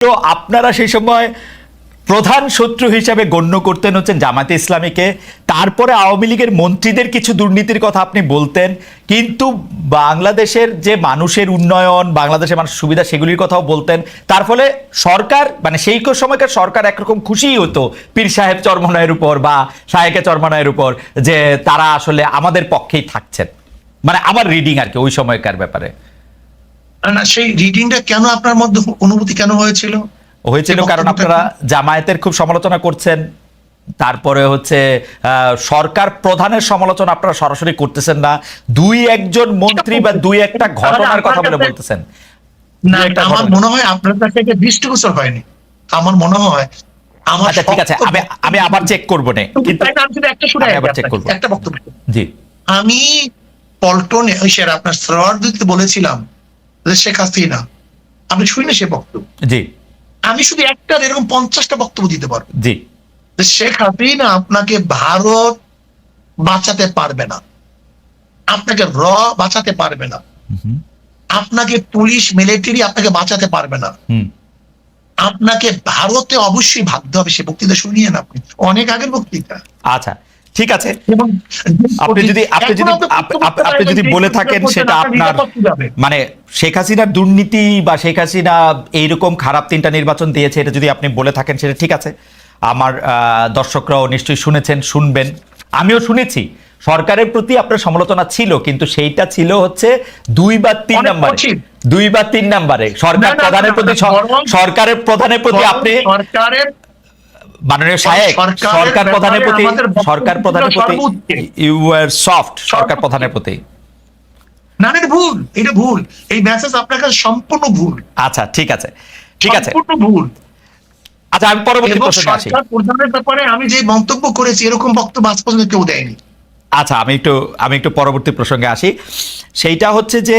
তো আপনারা সেই সময় প্রধান শত্রু হিসাবে গণ্য করতেন হচ্ছেন জামাতে ইসলামীকে। তারপরে আওয়ামী লীগের মন্ত্রীদের কিছু দুর্নীতির কথা আপনি বলতেন। কিন্তু বাংলাদেশের যে মানুষের উন্নয়ন, বাংলাদেশের মানুষের সুবিধা সেগুলির কথাও বলতেন। তার ফলে সরকার মানে সেই সময়কার সরকার একরকম খুশিই হতো পীর সাহেব চরমনায়ের উপর বা শাহেকে চরমনায়ের উপর, যে তারা আসলে আমাদের পক্ষেই থাকছেন। মানে আমার রিডিং আর কি ওই সময়কার ব্যাপারে। না সেই রিডিংটা কেন আপনার মধ্যে অনুভূতি কেন হয়েছিল? হয়েছিল কারণ আপনারা জামায়াতের খুব সমালোচনা করছেন তারপরে হচ্ছে সরকার প্রধানের সমালোচনা আপনারা সরাসরি করতেছেন না দুই একজন মন্ত্রী বা দুই একটা ঘটনার কথা বলে বলতেছেন। না আমার মনে হয় আপনার কাছে এটা দৃষ্টিগোচর হয়নি। আমার মনে হয় আমার আচ্ছা ঠিক আছে আমি আমি আবার চেক করব নে কিন্তু একটা শুনে আবার একটা বক্তব্য। জি। আমি পল্টনে ওই স্যার আপনার বলেছিলাম শেখ হাসিনা আপনি শুনে সে বক্তব্য? জি। আমি শুধু একটা এরকম পঞ্চাশটা বক্তব্য দিতে পারব। জি। শেখ হাসিনা আপনাকে ভারত বাঁচাতে পারবে না। আপনাকে র বাঁচাতে পারবে না। আপনাকে পুলিশ মিলিটারি আপনাকে বাঁচাতে পারবে না। আপনাকে ভারতে অবশ্যই ভাবতে হবে সে বক্তৃতা শুনিয়েন আপনি। অনেক আগের বক্তৃতা। আচ্ছা। ঠিক আছে? আপনি যদি আপনি যদি আপনি আপ- আপ- আপনি যদি বলে থাকেন সেটা আপনার মানে শেখ হাসিনার দুর্নীতি বা শেখ হাসিনা এইরকম খারাপ তিনটা নির্বাচন দিয়েছে এটা যদি আপনি বলে থাকেন সেটা ঠিক আছে। আমার আহ, দর্শকরাও নিশ্চয়ই শুনেছেন শুনবেন। আমিও শুনেছি সরকারের প্রতি আপনার সমালোচনা ছিল কিন্তু সেইটা ছিল হচ্ছে দুই বা তিন নাম্বারে। দুই বা তিন নাম্বারে। সরকার প্রধানের প্রতি সরকারের প্রধানের প্রতি আপনি সরকারের মাননীয় সাহেব সরকার প্রধানের প্রতি সরকার প্রধানের প্রতি ইউ আর সফট সরকার প্রধানের প্রতি। না না, ভুল এটা ভুল। এই মেসেজ আপনার কাছে সম্পূর্ণ ভুল। আচ্ছা ঠিক আছে ঠিক আছে। সম্পূর্ণ ভুল। আচ্ছা আমি পরবর্তী প্রশ্নে আসি। সরকার প্রধানের ব্যাপারে আমি যে মন্তব্য করেছি এরকম বক্তব্য আজ পর্যন্ত কেউ দেয়নি। আচ্ছা আমি একটু আমি একটু পরবর্তী প্রসঙ্গে আসি। সেইটা হচ্ছে যে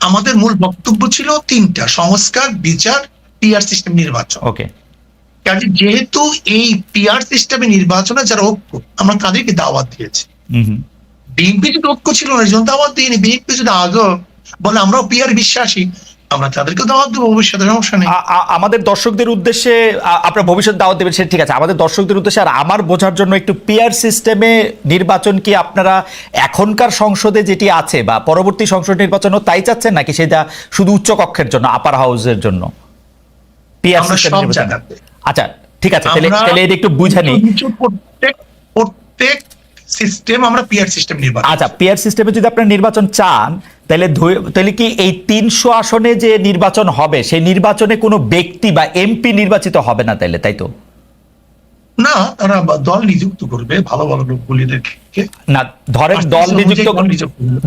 আমাদের মূল বক্তব্য ছিল তিনটা সংস্কার বিচার পিআর সিস্টেম নির্বাচন। ওকে কাজে যেহেতু এই পিআর সিস্টেমে নির্বাচনে যারা ঐক্য আমরা তাদেরকে দাওয়াত দিয়েছি। বিএনপি যদি ঐক্য ছিল না এই জন্য দাওয়াত দিইনি। বিএনপি যদি আগেও বলে আমরাও পিআর বিশ্বাসী আমরা তাদেরকে দাওয়াত দেবো ভবিষ্যতে সমস্যা নেই। আমাদের দর্শকদের উদ্দেশ্যে আপনার ভবিষ্যৎ দাওয়াত দেবেন সেটা ঠিক আছে। আমাদের দর্শকদের উদ্দেশ্যে আর আমার বোঝার জন্য একটু পিয়ার সিস্টেমে নির্বাচন কি আপনারা এখনকার সংসদে যেটি আছে বা পরবর্তী সংসদ নির্বাচনও তাই চাচ্ছেন নাকি সেটা শুধু উচ্চ কক্ষের জন্য আপার হাউসের জন্য? Peer system. আচ্ছা ঠিক আছে তাহলে তাহলে এটা একটু বুঝানি উঁচু প্রত্যেক প্রত্যেক সিস্টেম আমরা পিয়ার সিস্টেম নির্বাচন আচ্ছা পিয়ার সিস্টেমে যদি আপনার নির্বাচন চান তাহলে তাহলে কি এই তিনশো আসনে যে নির্বাচন হবে সেই নির্বাচনে কোনো ব্যক্তি বা এমপি নির্বাচিত হবে না তাইলে তাই তো? না তারা দল নিযুক্ত করবে ভালো ভালো লোকগুলিদেরকে না ধরেন দল নিযুক্ত।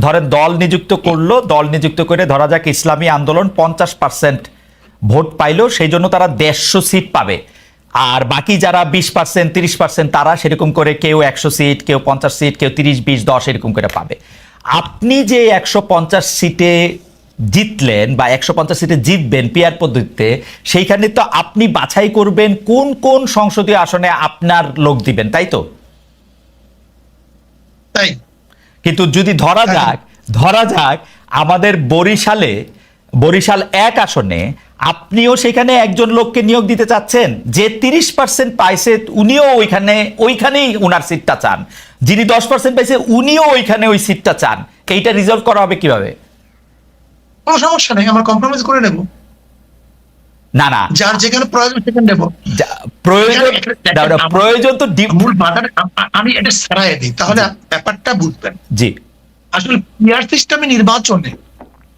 ধরেন দল নিযুক্ত করল দল নিযুক্ত করে ধরা যাক ইসলামী আন্দোলন পঞ্চাশ পার্সেন্ট ভোট পাইলো সেই জন্য তারা দেড়শো সিট পাবে। আর বাকি যারা বিশ পার্সেন্ট তিরিশ পার্সেন্ট তারা সেরকম করে কেউ একশো সিট কেউ পঞ্চাশ সিট কেউ তিরিশ বিশ দশ এরকম করে পাবে। আপনি যে একশো পঞ্চাশ সিটে জিতলেন বা একশো পঞ্চাশ সিটে জিতবেন পিয়ার পদ্ধতিতে সেইখানে তো আপনি বাছাই করবেন কোন কোন সংসদীয় আসনে আপনার লোক দিবেন তাই তো তাই কিন্তু যদি ধরা। যাক ধরা যাক আমাদের বরিশালে বরিশাল এক আসনে আপনিও সেখানে একজন লোককে নিয়োগ দিতে চাচ্ছেন যে তিরিশ পার্সেন্ট পাইছে উনিও ওইখানে ওইখানেই উনার সিটটা চান। যিনি দশ পার্সেন্ট পাইছে উনিও ওইখানে ওই সিটটা চান। এইটা রিজলভ করা হবে কীভাবে? কোনো সমস্যা নেই আমরা কম্প্রোমাইজ করে নেব। না না। যার যেখানে প্রয়োজন সেখানে নেব। প্রয়োজন প্রয়োজন তো মূল বাধার আমি এটা সারাই দিই। তাহলে ব্যাপারটা বুঝবেন। জি। আসলে পিয়ার সিস্টেমে নির্বাচনে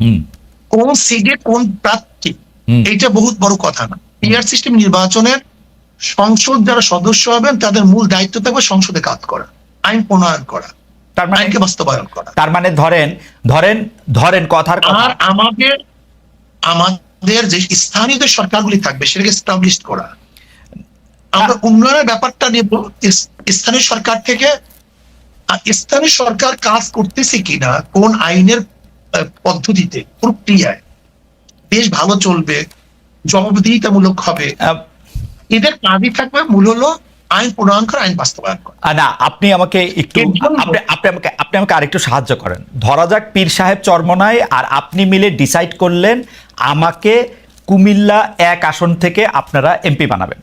হুম। কোন সিটে কোন প্রার্থী। এইটা বহুত বড় কথা না। পিয়ার সিস্টেম নির্বাচনের সংসদ যারা সদস্য হবেন তাদের মূল দায়িত্ব থাকবে সংসদে কাজ করা আইন প্রণয়ন করা তার মানে আইনকে বাস্তবায়ন করা। তার মানে ধরেন ধরেন ধরেন কথার কথা। আর আমাদের আমাদের যে স্থানীয় যে সরকারগুলি থাকবে সেটাকে এস্টাবলিশ করা। আমরা উন্নয়নের ব্যাপারটা নেব স্থানীয় সরকার থেকে স্থানীয় সরকার কাজ করতেছে কিনা কোন আইনের পদ্ধতিতে প্রক্রিয়ায়। বেশ ভালো চলবে জবাবদিহিতামূলক হবে। এদের কাজই থাকবে মূল হলো আইন প্রণয়ন করা আইন বাস্তবায়ন করা। না আপনি আমাকে একটু আপনি আপনি আমাকে আপনি আমাকে আরেকটু সাহায্য করেন। ধরা যাক পীর সাহেব চরমনায় আর আপনি মিলে ডিসাইড করলেন আমাকে কুমিল্লা এক আসন থেকে আপনারা এমপি বানাবেন।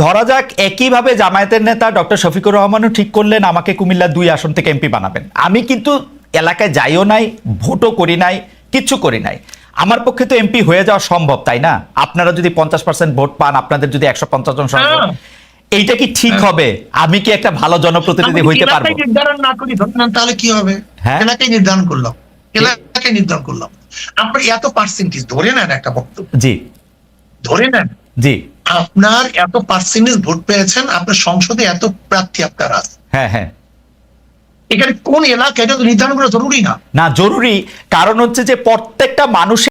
ধরা যাক একইভাবে জামায়াতের নেতা ডক্টর শফিকুর রহমানও ঠিক করলেন আমাকে কুমিল্লা দুই আসন থেকে এমপি বানাবেন। আমি কিন্তু এলাকায় যাইও নাই ভোটও করি নাই কিচ্ছু করি নাই। আমার পক্ষে তো এমপি হয়ে যাওয়া সম্ভব তাই না? আপনারা যদি পঞ্চাশ পার্সেন্ট ভোট পান আপনাদের যদি একশো পঞ্চাশ জন হ্যাঁ। এইটা কি ঠিক হবে? আমি কি একটা ভালো জনপ্রতিনিধি হইতে পারব? নির্ধারণ না করি? তাহলে কি হবে? হ্যাঁ। এলাকায় নির্ধারণ করলাম। এলাকায় নির্ধারণ করলাম। আপনার এত পার্সেন্টেজ ধরে নেন একটা বক্তব্য। জি। ধরে নেন। জি। আপনার এত পার্সেন্টেজ ভোট পেয়েছেন আপনার সংসদে এত প্রার্থী আপনার আছে। হ্যাঁ হ্যাঁ। এখানে কোন এলাকা এটা তো নির্ধারণ করা জরুরি না। না, জরুরি। কারণ হচ্ছে যে প্রত্যেকটা মানুষের